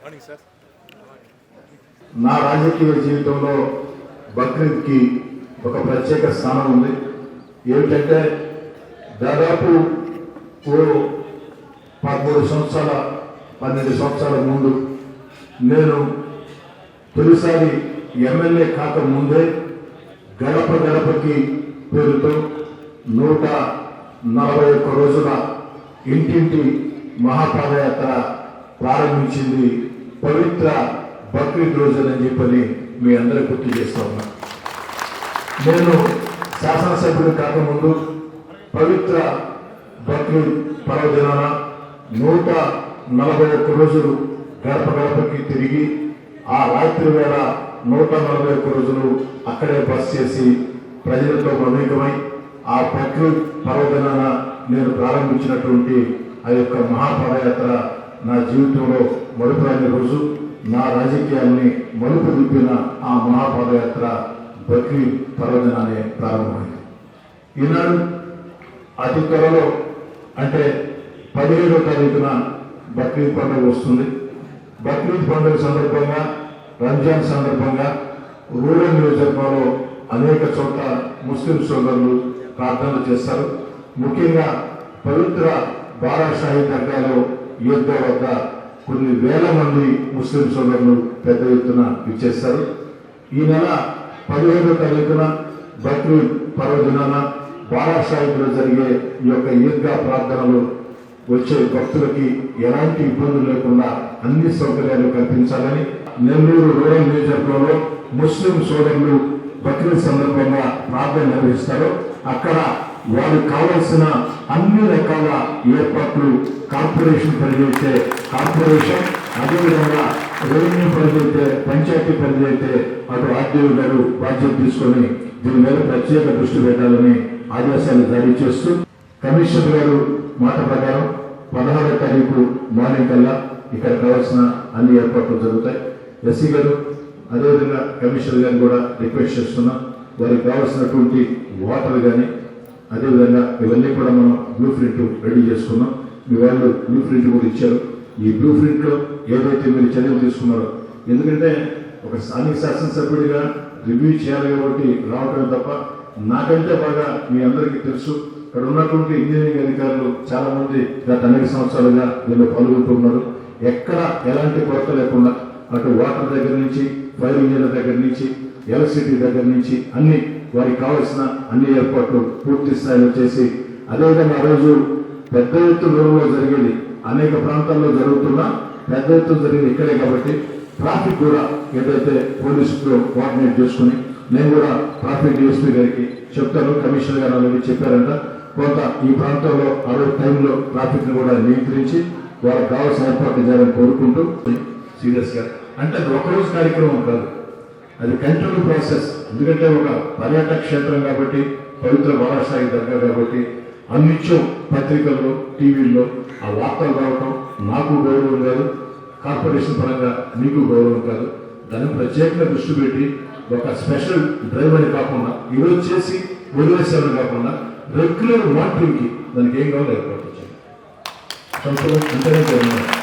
Morning sir నా రాజకీయ జీవితంలో బక్రీద్కి ఒక ప్రత్యేక స్థానం ఉంది. ఏమిటంటే దాదాపు ఓ పదమూడు సంవత్సరాల పన్నెండు సంవత్సరాల ముందు నేను తొలిసారి ఎమ్మెల్యే కాక ముందే గడప గడపకి పేరుతో నూట నలభై ఒక్క రోజుల ఇంటింటి మహాపాదయాత్ర ప్రారంభించింది. పవిత్ర బక్రీద్ రోజునని చెప్పని మీ అందరూ గుర్తు చేస్తా ఉన్నా. నేను శాసనసభ్యుడు కాకముందు పవిత్ర బక్రీద్ పర్వదినాన నూట నలభై ఒక్క రోజులు గడప గడపకి తిరిగి ఆ రాత్రి వేళ నూట నలభై ఒక్క రోజులు అక్కడే బస్ చేసి ప్రజలతో మమేకమై ఆ బక్రీద్ పర్వదినాన నేను ప్రారంభించినటువంటి ఆ యొక్క మహాపాదయాత్ర నా జీవితంలో మరుపురాని రోజు. నా రాజకీయాల్ని మలుపు తిప్పిన ఆ మహాపాదయాత్ర బక్రీద్ పర్వదినాన్ని ప్రారంభమైంది. ఈనాడు అతి త్వరలో అంటే పదిహేడో తారీఖున బక్రీద్ పండుగ వస్తుంది. బక్రీద్ పండుగ సందర్భంగా రంజాన్ సందర్భంగా రూరల్ నియోజకవర్గంలో అనేక చోట్ల ముస్లిం సోదరులు ప్రార్థనలు చేస్తారు. ముఖ్యంగా పవిత్ర బారాషాహి దర్గాలో యుద్ధ వద్ద కొన్ని వేల మంది ముస్లిం సోదరులు పెద్ద ఎత్తున ఇచ్చేస్తారు ఈ నెల పదిహేడో తారీఖున బక్రీద్ పర్వదినాన బారాషాహిద్లో జరిగే ఈ యొక్క ఈద్గా ప్రార్థనలు వచ్చే భక్తులకి ఎలాంటి ఇబ్బందులు లేకుండా అన్ని సౌకర్యాలు కల్పించాలని నెల్లూరు రూరల్ నియోజకవర్గంలో ముస్లిం సోదరులు బక్రీద్ సందర్భంగా ప్రార్థన నిర్వహిస్తారు. అక్కడ వారికి కావలసిన అన్ని రకాల ఏర్పాట్లు కార్పొరేషన్ పరిధితే కార్పొరేషన్ అదేవిధంగా రెవెన్యూ పరిధితే పంచాయతీ పరిధితే అటు ఆర్టీఓ గారు బాధ్యత తీసుకొని దీని మీద ప్రత్యేక దృష్టి పెట్టాలని ఆదేశాలు జారీ చేస్తూ కమిషనర్ గారు మాట ప్రకారం పదహారో తారీఖు మార్నింగ్ కల్లా ఇక్కడ కావాల్సిన అన్ని ఏర్పాట్లు జరుగుతాయి. ఎస్సీ గారు అదేవిధంగా కమిషనర్ గారిని కూడా రిక్వెస్ట్ చేస్తున్నాం. వారికి కావాల్సినటువంటి వాటర్ కానీ అదేవిధంగా ఇవన్నీ కూడా మనం బ్లూ ప్రింట్ రెడీ చేసుకున్నాం. మీ వాళ్ళు బ్లూ ప్రింట్ కూడా ఇచ్చారు. ఈ బ్లూ ప్రింట్లో ఏదైతే మీరు చర్యలు తీసుకున్నారో ఎందుకంటే ఒక స్థానిక శాసనసభ్యుడిగా రివ్యూ చేయాలి కాబట్టి రావటమే తప్ప నాకంటే బాగా మీ అందరికీ తెలుసు. ఇక్కడ ఉన్నటువంటి ఇంజనీరింగ్ అధికారులు చాలా మంది గత అనేక సంవత్సరాలుగా దీనిలో పాల్గొంటున్నారు. ఎక్కడ ఎలాంటి కొరత లేకుండా అటు వాటర్ దగ్గర నుంచి ఫైర్ ఇంజన్ల దగ్గర నుంచి ఎలక్ట్రిసిటీ దగ్గర నుంచి అన్ని వారికి కావాల్సిన అన్ని ఏర్పాట్లు పూర్తి స్థాయిలో చేసి అదేవిధంగా ఆ రోజు పెద్ద ఎత్తున రోజులో జరిగేది అనేక ప్రాంతాల్లో జరుగుతున్న పెద్ద ఎత్తున జరిగేది ఇక్కడే కాబట్టి ట్రాఫిక్ కూడా ఏదైతే పోలీసులు కోఆర్డినేట్ చేసుకుని నేను కూడా ట్రాఫిక్ డిఎస్పీ గారికి చెప్తాను కమిషనర్ గారు అలాగే చెప్పారంట. కొంత ఈ ప్రాంతంలో ఆ రోజు టైంలో ట్రాఫిక్ కూడా నియంత్రించి వాళ్ళకి కావాల్సిన ఏర్పాట్లు చేయాలని కోరుకుంటూ సీరియస్గా అంటే అది ఒక రోజు కార్యక్రమం కాదు. అది కంటిన్యూ ప్రాసెస్ ఎందుకంటే ఒక పర్యాటక క్షేత్రం కాబట్టి పవిత్ర బాలాసాయి దగ్గర కాబట్టి అన్నిత్యం పత్రికల్లో టీవీల్లో ఆ వార్తలు రావటం నాకు గౌరవం కాదు కార్పొరేషన్ పరంగా మీకు గౌరవం కాదు. దాన్ని ప్రత్యేకంగా దృష్టి పెట్టి ఒక స్పెషల్ డ్రైవ్ అని కాకుండా ఈరోజు చేసి వదిలేసేవారు కాకుండా రెగ్యులర్ మానిటరింగ్కి దానికి ఏం కావాలో ఏర్పాటు చేయాలి సంవత్సరం